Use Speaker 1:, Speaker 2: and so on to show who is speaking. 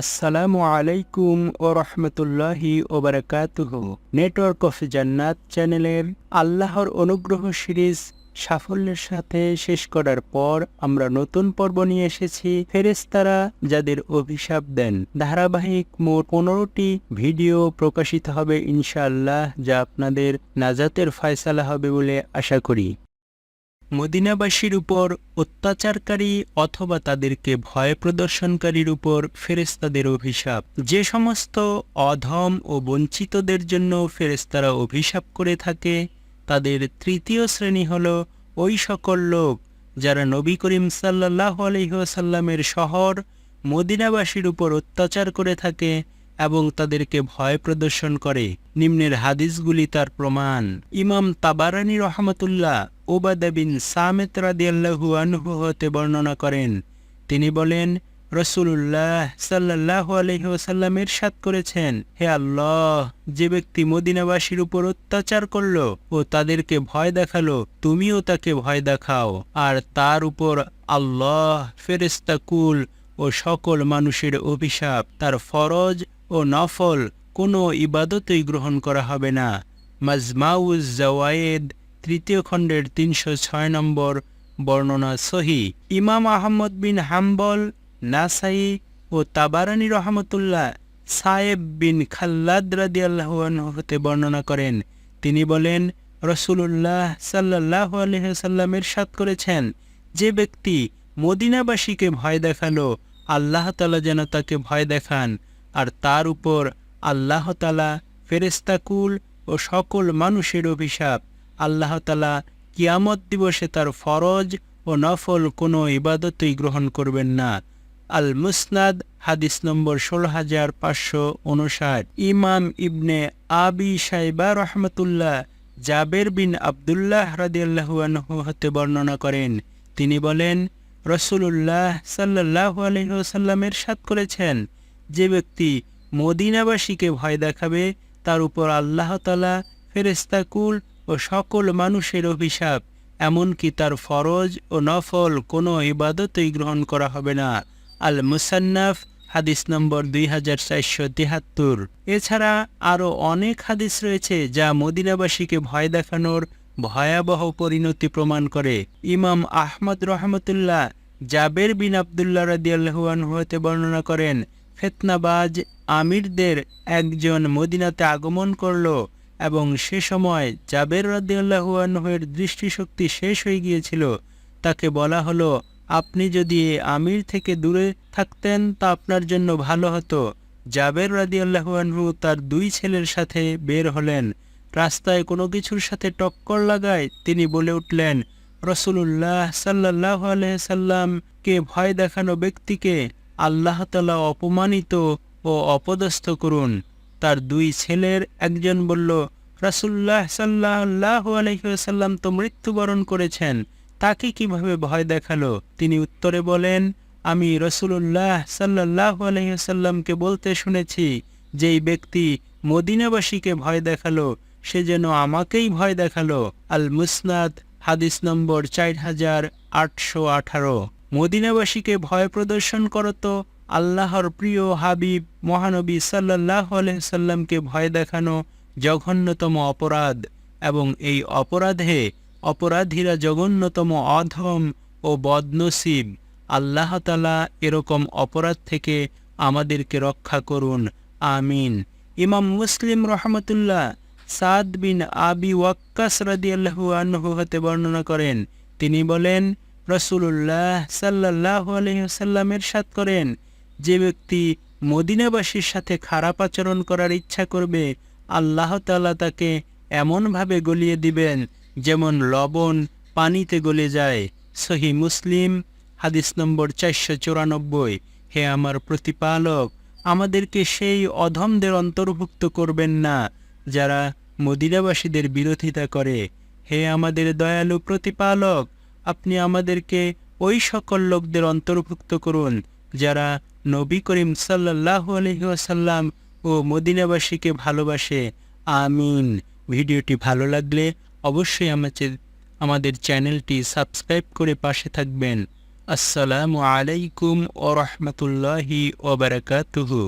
Speaker 1: আসসালামু আলাইকুম ও রহমতুল্লাহি ওবরাকাতুহ নেটওয়ার্ক অফ জান্নাত চ্যানেলের আল্লাহর অনুগ্রহ সিরিজ সাফল্যের সাথে শেষ করার পর আমরা নতুন পর্ব নিয়ে এসেছি ফেরেস্তারা যাদের অভিশাপ দেন। ধারাবাহিক মোট পনেরোটি ভিডিও প্রকাশিত হবে ইনশাআল্লাহ, যা আপনাদের নাজাতের ফয়সালা হবে বলে আশা করি। মদিনাবাসীর উপর অত্যাচারকারী অথবা তাদেরকে ভয় প্রদর্শনকারীর উপর ফেরেস্তাদের অভিশাপ। যে সমস্ত অধম ও বঞ্চিতদের জন্য ফেরেস্তারা অভিশাপ করে থাকে, তাদের তৃতীয় শ্রেণি হল ওই সকল লোক যারা নবী করিম সাল্লাহ আলহিহাসাল্লামের শহর মদিনাবাসীর উপর অত্যাচার করে থাকে এবং তাদেরকে ভয় প্রদর্শন করে। নিম্নের হাদিসগুলি তার প্রমাণ। ইমাম তাবারানি রহমতুল্লাহ ওবাদা বিন সামেত রাদিয়াল্লাহু আনহু হতে বর্ণনা করেন। তিনি বলেন রসুল্লাহ সাল্লাহ আলহিহাসাল্লাম এরশাদ করেছেন, হে আল্লাহ, যে ব্যক্তি মদিনাবাসীর উপর অত্যাচার করল ও তাদেরকে ভয় দেখাল, তুমিও তাকে ভয় দেখাও। আর তার উপর আল্লাহ ফেরেস্তাকুল ও সকল মানুষের অভিশাপ, তার ফরজ ও নফল, কোনো ইবাদতই গ্রহণ করা হবে না। মাজমাউজ জওয়ায়েদ, তৃতীয় খণ্ডের তিনশো ছয় নম্বর, বর্ণনা সহি। ইমাম আহমদ বিন হাম্বল, নাসাই ও তাবারানি রহমতুল্লাহ, সায়েব বিন খাল্লাদ রাদিয়াল্লাহু আনহু হতে বর্ণনা করেন। তিনি বলেন রসুল্লাহ সাল্লাহ আলহিসাল্লামের সাত করেছেন, যে ব্যক্তি মদিনাবাসীকে ভয় দেখাল, আল্লাহ তালা যেন তাকে ভয় দেখান। আর তার উপর আল্লাহ তালা ফেরেস্তাকুল ও সকল মানুষের অভিশাপ। আল্লাহ তালা কিয়ামত দিবসে তার ফরজ ও নফল কোনো ইবাদতই গ্রহণ করবেন না। আল মুসনাদ হাদিস নম্বর ষোলো হাজার পাঁচশো উনষাট। ইমাম ইবনে আবি সাইবা রহমতুল্লাহ জাবের বিন আবদুল্লাহ রাদিয়াল্লাহু আনহু হতে বর্ণনা করেন। তিনি বলেন রসুল্লাহ সাল্লাহ আলহিহসাল্লামের সাত করেছেন। যে ব্যক্তি মদিনাবাসীকে ভয় দেখাবে, তার উপর আল্লাহ তালা ফেরেস্তাকুল ও সকল মানুষের অভিশাপ, এমনকি তার ফরজ ও নফল কোনো ইবাদতই গ্রহণ করা হবে না। আল মুসান্নাফ হাদিস নম্বর দুই হাজার চারশো তিহাত্তর। এছাড়া আরও অনেক হাদিস রয়েছে যা মদিনাবাসীকে ভয় দেখানোর ভয়াবহ পরিণতি প্রমাণ করে। ইমাম আহমদ রহমতুল্লাহ জাবের বিন আবদুল্লাহ রাদিয়াল্লাহুয়ান হতে বর্ণনা করেন ফেতনাবাজ আমিরদের একজন মদিনাতে আগমন করল এবং সে সময় জাবের রাদিয়াল্লাহুয়ানহের দৃষ্টিশক্তি শেষ হয়ে গিয়েছিল। তাকে বলা হলো, আপনি যদি আমির থেকে দূরে থাকতেন তা আপনার জন্য ভালো হতো। জাবের রাদিয়াল্লাহুয়ানহু তার দুই ছেলের সাথে বের হলেন। রাস্তায় কোনো কিছুর সাথে টক্কর লাগায় তিনি বলে উঠলেন রসুল্লাহ সাল্লাহ আলহামকে ভয় দেখানো ব্যক্তিকে আল্লাহ তালা অপমানিত ও অপদস্থ করুন। তার দুই ছেলের একজন বলল রাসুল্লাহ সাল্লাহ আলহিসাল্লাম তো মৃত্যুবরণ করেছেন, তাকে কীভাবে ভয় দেখাল? তিনি উত্তরে বলেন, আমি রসুল্লাহ সাল্লাহ আলহিসাল্লামকে বলতে শুনেছি, যেই ব্যক্তি মদিনাবাসীকে ভয় দেখাল, সে যেন আমাকেই ভয় দেখাল। আল মুসনাদ হাদিস নম্বর চার হাজার আটশো আঠারো। মদিনাবাসীকে ভয় প্রদর্শন করত আল্লাহর প্রিয় হাবিব মহানবী সাল্লাহ সাল্লামকে ভয় দেখানো জঘন্যতম অপরাধ এবং এই অপরাধে অপরাধীরা জঘন্যতম অধম ও বদনসিব। আল্লাহ তালা এরকম অপরাধ থেকে আমাদেরকে রক্ষা করুন। আমিন। ইমাম মুসলিম রহমতুল্লাহ সাদ বিন আবি ওয়াক্কাস রাদিয়াল্লাহু আনহু হতে বর্ণনা করেন। তিনি বলেন রসুল্লাহ সাল্লাহ আলহিহাল্লামের সাত করেন, যে ব্যক্তি মদিনাবাসীর সাথে খারাপ আচরণ করার ইচ্ছা করবে, আল্লাহ তালা তাকে এমনভাবে গলিয়ে দিবেন, যেমন লবণ পানিতে গলে যায়। সহি মুসলিম, হাদিস নম্বর চারশো চুরানব্বই, হে আমার প্রতিপালক, আমাদেরকে সেই অধমদের অন্তর্ভুক্ত করবেন না, যারা মদিনাবাসীদের বিরোধিতা করে। হে আমাদের দয়ালু প্রতিপালক আপনি আমাদেরকে ওই সকল লোকদের অন্তর্ভুক্ত করুন, যারা নবী করিম সাল্লাহ আলহিহাসাল্লাম ও মদিনাবাসীকে ভালোবাসে। আমিন। ভিডিওটি ভালো লাগলে অবশ্যই আমাদের আমাদের চ্যানেলটি সাবস্ক্রাইব করে পাশে থাকবেন। আসসালামু আলাইকুম ও রহমতুল্লাহি ওবরাকাতুহু